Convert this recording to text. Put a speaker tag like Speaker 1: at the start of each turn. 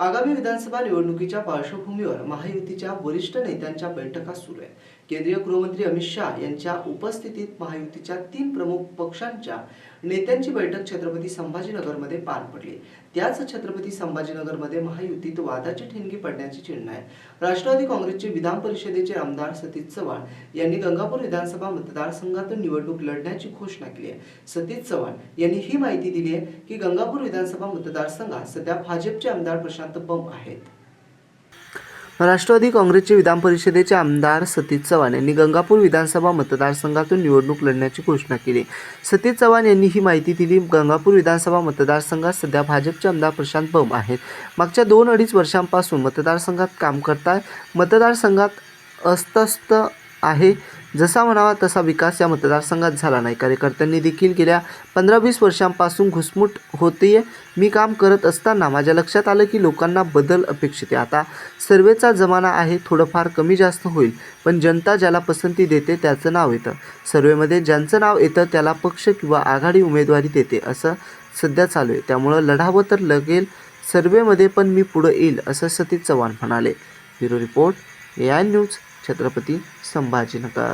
Speaker 1: आगामी विधानसभा निवडणुकीच्या पार्श्वभूमीवर महायुतीच्या वरिष्ठ नेत्यांच्या बैठका सुरू आहे केंद्रीय गृहमंत्री अमित शहा यांच्या उपस्थितीत महायुतीच्या तीन प्रमुख पक्षांच्या नेत्यांची बैठक छत्रपती संभाजीनगरमध्ये पार पडली. त्याच छत्रपती संभाजीनगरमध्ये महायुतीत वादाची ठिणगी पडण्याची चिन्ह आहे राष्ट्रवादी काँग्रेसचे विधान परिषदेचे आमदार सतीश चव्हाण यांनी गंगापूर विधानसभा मतदारसंघातून निवडणूक लढण्याची घोषणा केली आहे. सतीश चव्हाण यांनी ही माहिती दिली आहे की गंगापूर विधानसभा मतदारसंघात सध्या भाजपचे आमदार प्रशांत हातबंब आहेत. राष्ट्रवादी काँग्रेसचे विधान परिषदेचे आमदार सतीश चव्हाण यांनी गंगापूर विधानसभा मतदारसंघातून निवडणूक लढण्याची घोषणा केली. सतीश चव्हाण यांनी ही माहिती दिली गंगापूर विधानसभा मतदारसंघात सध्या भाजपचे आमदार प्रशांत बम आहेत. मागच्या दोन अडीच वर्षांपासून मतदारसंघात काम करताय मतदारसंघात अस्तस्त आहे जसा म्हणावा तसा विकास या मतदारसंघात झाला नाही. कार्यकर्त्यांनी देखील गेल्या पंधरा वीस वर्षांपासून घुसमुट आहे मी काम करत असताना माझ्या लक्षात आलं की लोकांना बदल अपेक्षित आहे. आता सर्वेचा जमाना आहे थोडंफार कमी जास्त होईल. पण जनता ज्याला पसंती देते त्याचं नाव येतं. सर्वेमध्ये ज्यांचं नाव येतं त्याला पक्ष किंवा आघाडी उमेदवारी देते असं सध्या चालू आहे. त्यामुळं लढावं तर लगेल सर्वेमध्ये पण मी पुढं येईल असं सतीश चव्हाण म्हणाले. Bureau report A I news Chhatrapati Sambhajinagar.